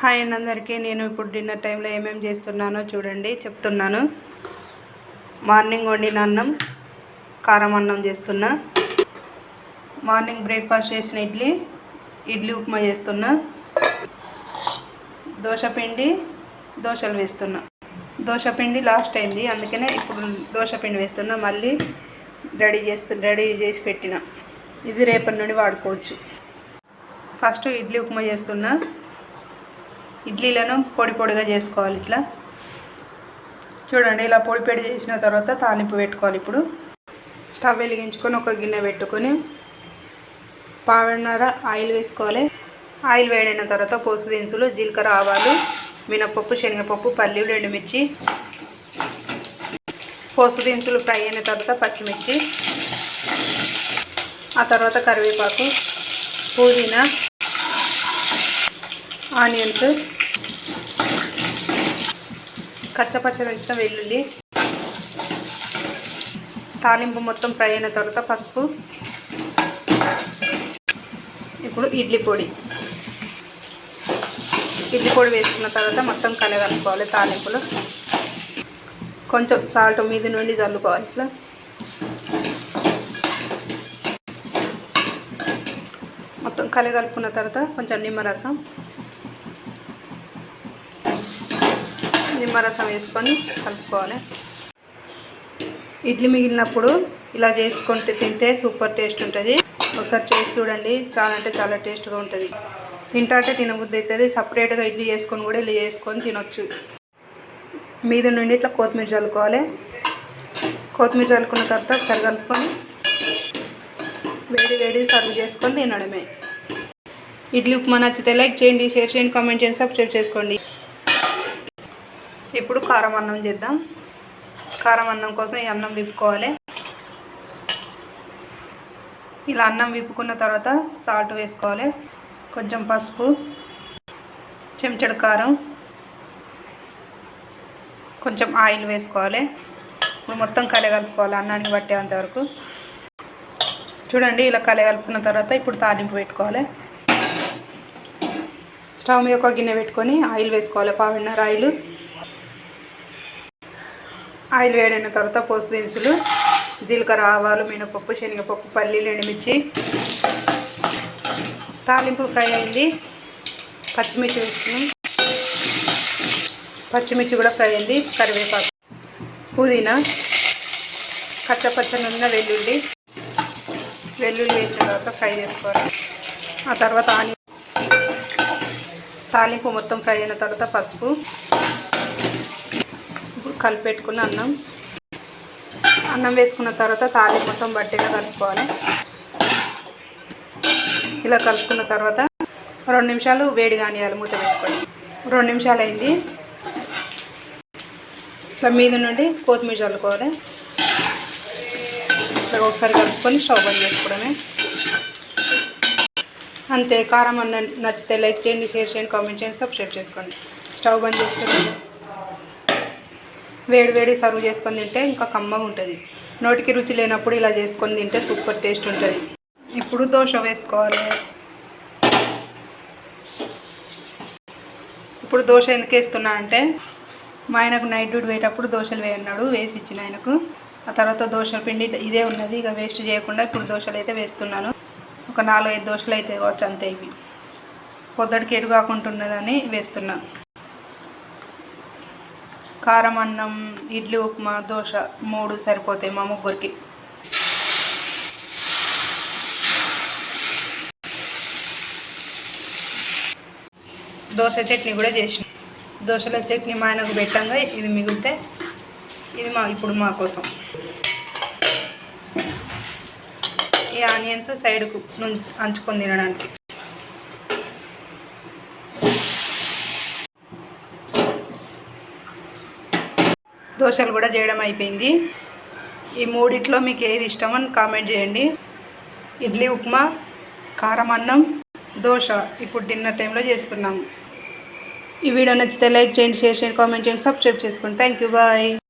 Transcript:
Hi అండి అందరికీ. నేను ఇప్పుడు డిన్నర్ టైంలో ఏమేమి చేస్తున్నానో చూడండి చెప్తున్నాను. మార్నింగ్ వండిన అన్నం కారం అన్నం చేస్తున్నా. మార్నింగ్ బ్రేక్ఫాస్ట్ చేసిన ఇడ్లీ ఇడ్లీ ఉప్మా చేస్తున్నా. దోశ పిండి దోశలు వేస్తున్నా. దోశ పిండి లాస్ట్ అయింది అందుకనే ఇప్పుడు దోశ పిండి వేస్తున్నా. మళ్ళీ రెడీ చేస్తు రెడీ చేసి పెట్టిన. ఇది రేపటి నుండి వాడుకోవచ్చు. ఫస్ట్ ఇడ్లీ ఉప్మా చేస్తున్నా. ఇడ్లీలను పొడి పొడిగా చేసుకోవాలి ఇట్లా. చూడండి ఇలా పొడి పొడి చేసిన తర్వాత తాలింపు పెట్టుకోవాలి ఇప్పుడు. స్టవ్ వెలిగించుకొని ఒక గిన్నె పెట్టుకొని పావున్నర ఆయిల్ వేసుకోవాలి. ఆయిల్ వేడైన తర్వాత పోసు దినుసులు జీలకర్ర ఆవాలు మినపప్పు శనగపప్పు పల్లీలు ఎండుమిర్చి. పోసు దినుసులు ఫ్రై అయిన తర్వాత పచ్చిమిర్చి. ఆ తర్వాత కరివేపాకు పుదీనా ఆనియన్స్ కచ్చపచ్చ దంచిన వెల్లుల్లి తాలింపు మొత్తం ఫ్రై అయిన తర్వాత పసుపు ఇప్పుడు ఇడ్లీ పొడి. ఇడ్లీ పొడి వేసుకున్న తర్వాత మొత్తం కలగలుపుకోవాలి తాలింపులో. కొంచెం సాల్ట్ మీద నుండి చల్లుకోవాలి ఇట్లా. మొత్తం కలగలుపుకున్న తర్వాత కొంచెం నిమ్మరసం. నిమ్మరసం వేసుకొని కలుపుకోవాలి. ఇడ్లీ మిగిలినప్పుడు ఇలా చేసుకుంటే తింటే సూపర్ టేస్ట్ ఉంటుంది. ఒకసారి చేసి చూడండి చాలా అంటే చాలా టేస్ట్గా ఉంటుంది. తింటాటే తినబుద్ధి అవుతుంది. సపరేట్గా ఇడ్లీ చేసుకొని కూడా ఇలా చేసుకొని తినొచ్చు. మీద నుండి ఇట్లా కొత్తిమీర చల్లుకోవాలి. కొత్తిమీర చల్లుకున్న తర్వాత ఒకసారి కలుపుకొని వేడి వేడి సర్వ్ చేసుకొని తినడమే. ఇడ్లీ ఉప్మా నచ్చితే లైక్ చేయండి షేర్ చేయండి కామెంట్ చేయండి సబ్స్క్రైబ్ చేసుకోండి. ఇప్పుడు కారం అన్నం చేద్దాం. కారం అన్నం కోసం ఈ అన్నం విప్పుకోవాలి. ఇలా అన్నం విప్పుకున్న తర్వాత సాల్ట్ వేసుకోవాలి. కొంచెం పసుపు చెంచడు కారం కొంచెం ఆయిల్ వేసుకోవాలి. ఇప్పుడు మొత్తం కలగలుపుకోవాలి అన్నానికి పట్టేంత వరకు. చూడండి ఇలా కలగలుపుకున్న తర్వాత ఇప్పుడు తాలింపు పెట్టుకోవాలి. స్టవ్ మీద ఒక గిన్నె పెట్టుకొని ఆయిల్ వేసుకోవాలి. పావిన్నర ఆయిల్. ఆయిల్ వేడైన తర్వాత పోసు దినుసులు జీలకర్ర ఆవాలు మినపప్పు శనగపప్పు పల్లీలు ఎండుమిర్చి తాలింపు ఫ్రై అయింది. పచ్చిమిర్చి వేసుకుని పచ్చిమిర్చి కూడా ఫ్రై అయింది. కరివేపాకు పుదీనా కచ్చపచ్చనున్న వెల్లుల్లి వెల్లుల్లి వేసిన తర్వాత ఫ్రై చేసుకోవాలి. ఆ తర్వాత ఆని తాలింపు మొత్తం ఫ్రై అయిన తర్వాత పసుపు కలిపెట్టుకున్న అన్నం. అన్నం వేసుకున్న తర్వాత తాలి మొత్తం బట్టిగా కలుపుకోవాలి. ఇలా కలుపుకున్న తర్వాత రెండు నిమిషాలు వేడి కానియాలి మూత వేసుకోండి రెండు నిమిషాలు అయింది ఇట్లా మీద నుండి కొత్తిమీర చల్లుకోవాలి. ఇట్లా ఒకసారి కలుపుకొని స్టవ్ బంద్ చేసుకోవడమే. అంతే. కారం అన్న నచ్చితే లైక్ చేయండి షేర్ చేయండి కామెంట్ చేయండి సబ్స్క్రైబ్ చేసుకోండి. స్టవ్ బంద్ చేసుకోండి వేడివేడి సర్వ్ చేసుకొని తింటే ఇంకా కమ్మగా ఉంటుంది. నోటికి రుచి లేనప్పుడు ఇలా చేసుకొని తింటే సూపర్ టేస్ట్ ఉంటుంది. ఇప్పుడు దోశ వేసుకోవాలి. ఇప్పుడు దోశ ఎందుకు వేస్తున్నా అంటే మా ఆయనకు నైట్ డ్యూటీ పోయేటప్పుడు దోశలు వేయన్నాడు వేసి ఇచ్చిన ఆయనకు. ఆ తర్వాత దోశల పిండి ఇదే ఉన్నది ఇక వేస్ట్ చేయకుండా ఇప్పుడు దోశలు అయితే వేస్తున్నాను. ఒక నాలుగైదు దోశలు అయితే కావచ్చు అంతే ఇవి. పొద్దుటికి కాకుండా కాకుంటున్నదని వేస్తున్నాను కారం అన్నం ఇడ్లీ ఉప్మా దోశ మూడు సరిపోతాయి మా ముగ్గురికి. దోశ చట్నీ కూడా చేసిన. దోశల చట్నీ మా ఆయనకు పెట్టంగా ఇది మిగిలితే ఇది మా ఇప్పుడు మా కోసం. ఈ ఆనియన్స్ సైడ్కు అంచుకొని తినడానికి. దోశలు కూడా చేయడం అయిపోయింది. ఈ మూడిట్లో మీకు ఏది ఇష్టమో కామెంట్ చేయండి. ఇడ్లీ ఉప్మా కారం అన్నం దోశ. ఇప్పుడు డిన్నర్ టైంలో చేస్తున్నాము. ఈ వీడియో నచ్చితే లైక్ చేయండి షేర్ చేయండి కామెంట్ చేయండి సబ్స్క్రైబ్ చేసుకోండి. Thank you bye